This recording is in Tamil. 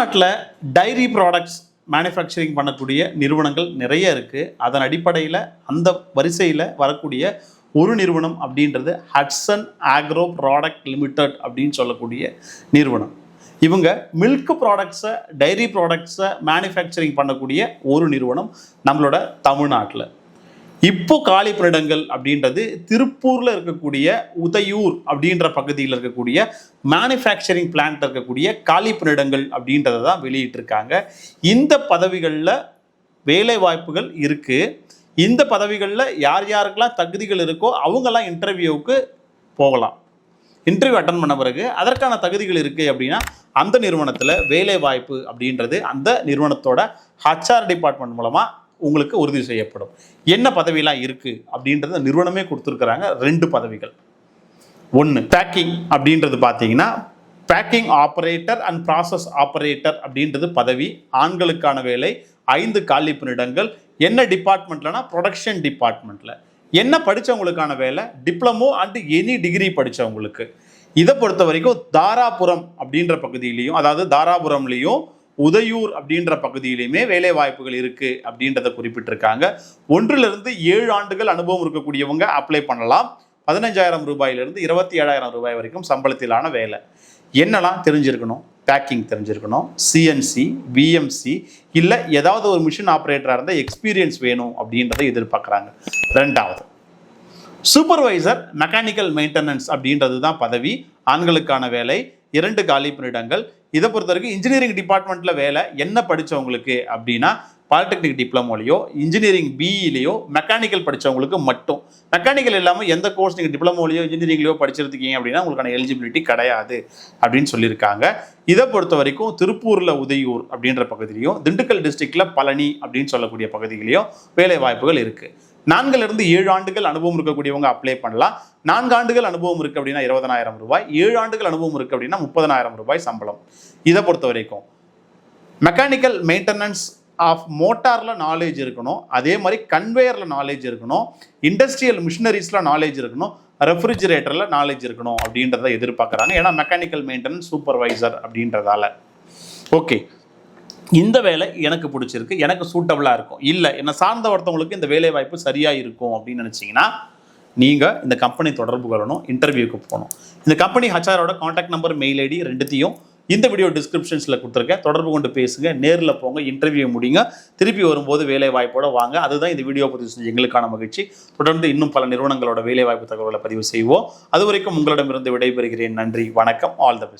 தமிழ்நாட்டில் டைரி ப்ராடக்ட்ஸ் மேனுஃபேக்சரிங் பண்ணக்கூடிய நிறுவனங்கள் நிறைய இருக்குது அதன் அடிப்படையில் அந்த வரிசையில் வரக்கூடிய ஒரு நிறுவனம் அப்படின்றது ஹட்சன் ஆக்ரோ ப்ராடக்ட் லிமிடெட் அப்படின்னு சொல்லக்கூடிய நிறுவனம். இவங்க மில்க் ப்ராடக்ட்ஸை டைரி ப்ராடக்ட்ஸை மேனுஃபேக்சரிங் பண்ணக்கூடிய ஒரு நிறுவனம் நம்மளோட தமிழ்நாட்டில். இப்போ காலி பணியிடங்கள் அப்படின்றது திருப்பூரில் இருக்கக்கூடிய உதயூர் அப்படின்ற பகுதியில் இருக்கக்கூடிய மேனுஃபேக்சரிங் பிளான்ட் இருக்கக்கூடிய காலி பணியிடங்கள் அப்படின்றத தான் வெளியிட்டிருக்காங்க. இந்த பதவிகளில் வேலை வாய்ப்புகள் இருக்குது இந்த பதவிகளில் யார் யாருக்கெல்லாம் தகுதிகள் இருக்கோ அவங்கெல்லாம் இன்டர்வியூவுக்கு போகலாம். இன்டர்வியூ அட்டன் பண்ண பிறகு அதற்கான தகுதிகள் இருக்குது அப்படின்னா அந்த நிறுவனத்தில் வேலை வாய்ப்பு அப்படின்றது அந்த நிறுவனத்தோட ஹச்ஆர் டிபார்ட்மெண்ட் மூலமாக உங்களுக்கு உறுதி செய்யப்படும். என்ன பதவியெல்லாம் இருக்குது அப்படின்றத நிறுவனமே கொடுத்துருக்குறாங்க. ரெண்டு பதவிகள். ஒன்று பேக்கிங் அப்படின்றது பார்த்தீங்கன்னா packing operator and process operator அப்படின்றது பதவி ஆண்களுக்கான வேலை ஐந்து காலி பணியிடங்கள் என்ன டிபார்ட்மெண்ட்லனா ப்ரொடக்ஷன் டிபார்ட்மெண்ட்டில் என்ன படித்தவங்களுக்கான வேலை? டிப்ளமோ அண்ட் எனி டிகிரி படித்தவங்களுக்கு இதை பொறுத்த வரைக்கும் தாராபுரம் அப்படின்ற பகுதியிலையும் அதாவது தாராபுரம்லேயும் உதயூர் அப்படின்ற பகுதியிலையுமே வேலை வாய்ப்புகள் இருக்குது அப்படின்றத குறிப்பிட்டிருக்காங்க. ஒன்றிலிருந்து ஏழு ஆண்டுகள் அனுபவம் இருக்கக்கூடியவங்க அப்ளை பண்ணலாம். பதினஞ்சாயிரம் ரூபாயிலிருந்து இருபத்தி ஏழாயிரம் ரூபாய் வரைக்கும் சம்பளத்திலான வேலை. என்னெல்லாம் தெரிஞ்சிருக்கணும்? பேக்கிங் தெரிஞ்சிருக்கணும். சிஎன்சி விஎம்சி இல்லை ஏதாவது ஒரு மிஷின் ஆப்ரேட்டராக இருந்தால் எக்ஸ்பீரியன்ஸ் வேணும் அப்படின்றத எதிர்பார்க்குறாங்க. ரெண்டாவது சூப்பர்வைசர் மெக்கானிக்கல் மெயின்டெனன்ஸ் அப்படின்றது தான் பதவி. ஆண்களுக்கான வேலை இரண்டு காலி பணியிடங்கள் இதை பொறுத்த வரைக்கும் இன்ஜினியரிங் டிபார்ட்மெண்ட்டில் வேலை. என்ன படித்தவங்களுக்கு அப்படின்னா பாலிடெக்னிக் டிப்ளமோலையோ இன்ஜினியரிங் பிஇலையோ மெக்கானிக்கல் படித்தவங்களுக்கு மட்டும். மெக்கானிக்கல் இல்லாமல் எந்த கோர்ஸ் நீங்கள் டிப்ளமோலையோ இன்ஜினியரிங்லையோ படிச்சிருக்கீங்க அப்படின்னா உங்களுக்கான எலிஜிபிலிட்டி கிடையாது அப்படின்னு சொல்லியிருக்காங்க. இதை பொறுத்த வரைக்கும் திருப்பூரில் உதயூர் அப்படின்ற பகுதியிலையும் திண்டுக்கல் டிஸ்ட்ரிக்டில் பழனி அப்படின்னு சொல்லக்கூடிய பகுதியிலையும் வேலை வாய்ப்புகள் இருக்குது நான்கிலிருந்து ஏழு ஆண்டுகள் அனுபவம் இருக்கக்கூடியவங்க அப்ளை பண்ணலாம். நான்கு ஆண்டுகள் அனுபவம் இருக்கு அப்படின்னா இருபதனாயிரம் ரூபாய். ஏழு ஆண்டுகள் அனுபவம் இருக்கு அப்படின்னா முப்பதனாயிரம் ரூபாய் சம்பளம். இதை பொறுத்த வரைக்கும். மெக்கானிக்கல் மெயின்டெனன்ஸ் ஆஃப் மோட்டாரில் நாலேஜ் இருக்கணும். அதே மாதிரி கன்வேயரில் நாலேஜ் இருக்கணும். இண்டஸ்ட்ரியல் மிஷினரிஸில் நாலேஜ் இருக்கணும். ரெஃப்ரிஜிரேட்டரில் நாலேஜ் இருக்கணும் அப்படின்றத எதிர்பார்க்குறாங்க. ஏன்னா மெக்கானிக்கல் மெயின்டெனன்ஸ் சூப்பர்வைசர் அப்படின்றதால. ஓகே இந்த வேலை எனக்கு பிடிச்சிருக்கு எனக்கு சூட்டபிளாக இருக்கும். இல்லை என்னை சார்ந்த ஒருத்தவங்களுக்கு இந்த வேலை வாய்ப்பு சரியாக இருக்கும் அப்படின்னு நினச்சிங்கன்னா நீங்கள் இந்த கம்பெனி தொடர்பு கொள்ளணும் இன்டர்வியூக்கு போகணும். இந்த கம்பெனி ஹச்ஆரோட காண்டாக்ட் நம்பர் மெயில் ஐடி ரெண்டுத்தையும் இந்த வீடியோ டிஸ்கிரிப்ஷன்ஸில் கொடுத்துருக்கேன். தொடர்பு கொண்டு பேசுங்க நேரில் போங்க இன்டர்வியூ முடிங்க. திருப்பி வரும்போது வேலை வாய்ப்போட வாங்க. அதுதான் இந்த வீடியோ பதிவு செஞ்சு எங்களுக்கான மகிழ்ச்சி. தொடர்ந்து இன்னும் பல நிறுவனங்களோட வேலை வாய்ப்பு தகவல்களை பதிவு செய்வோம். அது வரைக்கும் உங்களிடமிருந்து விடைபெறுகிறேன். நன்றி வணக்கம். All the best